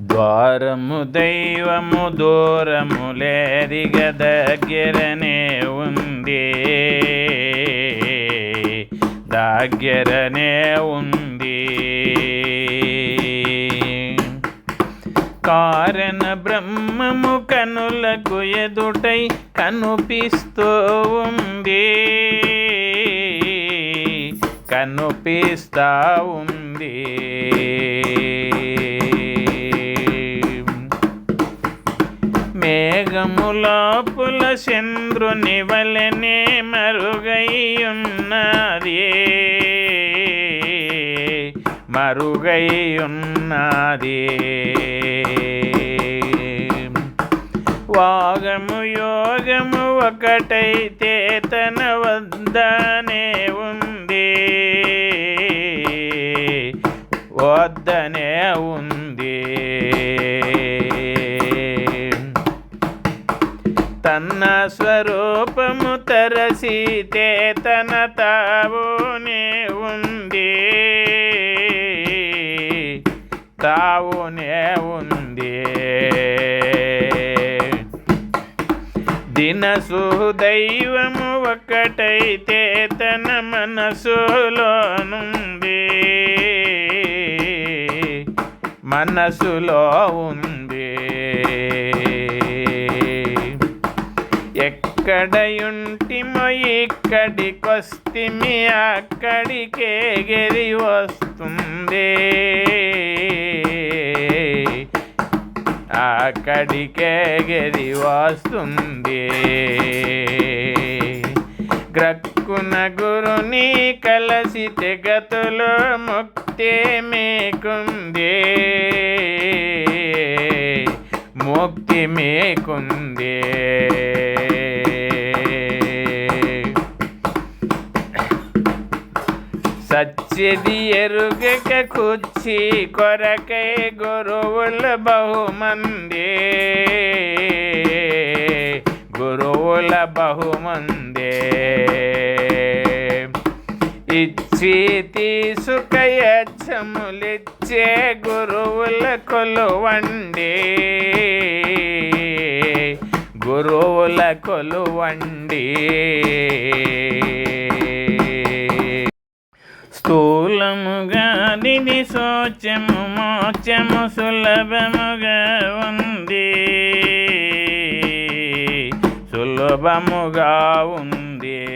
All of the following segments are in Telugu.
ద్వారము దైవము దూరము లేదిగ దగ్గరనే ఉంది. దగ్గరనే ఉంది. కారణ బ్రహ్మము కనులకు ఎదుటై కనుపిస్తూ ఉంది. కనుపిస్తా ఉంది. మేఘములోపుల చంద్రుని వలనే మరుగై ఉన్నది ఉన్నది వాగము యోగము ఒకటైతే తన వద్దనే ఉంది. వద్దనే ఉంది స్వరూపము తరసితే తన తావునే ఉంది. తావునే ఉంది. దినసు దైవము ఒకటైతే తన మనసులోనుంది మనసులో ఉంది ఎక్కడయుంటిమో ఇక్కడికొస్తిమి అక్కడికే గెరి వస్తుంది. అక్కడికే గెరి వస్తుంది. గ్రక్కున గురుని కలసి తెగతులో ముక్తి మీకుంది. ముక్తి మీకుందే. సత్యది ఎరుగక కుచ్చి కొరకై గురువుల బహుమంది. గురువుల బహుమందే. ఇచ్చి తీసుకయచ్చములిచ్చే గురువుల కొలువండి. గురువుల కొలువండి. స్థూలముగా దిది శోచము మోచము సులభముగా ఉంది. సులభముగా ఉంది.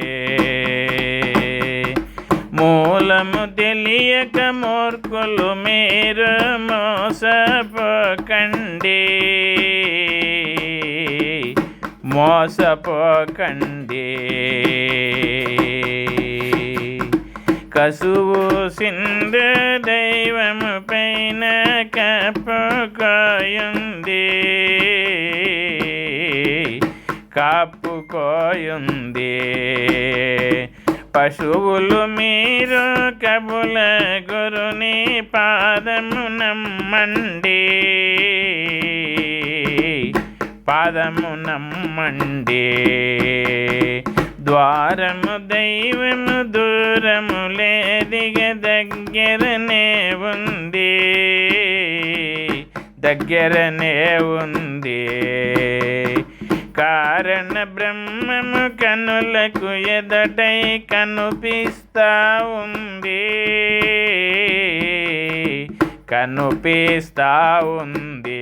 మూలము తెలియక మూర్ఖులు మీరు మోసపోకండి. మోసపోకండి. కసువు సింధు దైవము పైన కప్పుకోయుంది. కాపుకోయుంది పశువులు మీరు కబుల గురుని పాదము నమ్మండి. పాదము నమ్మండి. ద్వారము దైవము దూరము దగ్గరనే ఉంది. దగ్గరనే ఉంది. కారణ బ్రహ్మము కనులకు ఎదటై కనుపిస్తా ఉంది. కనుపిస్తా ఉంది.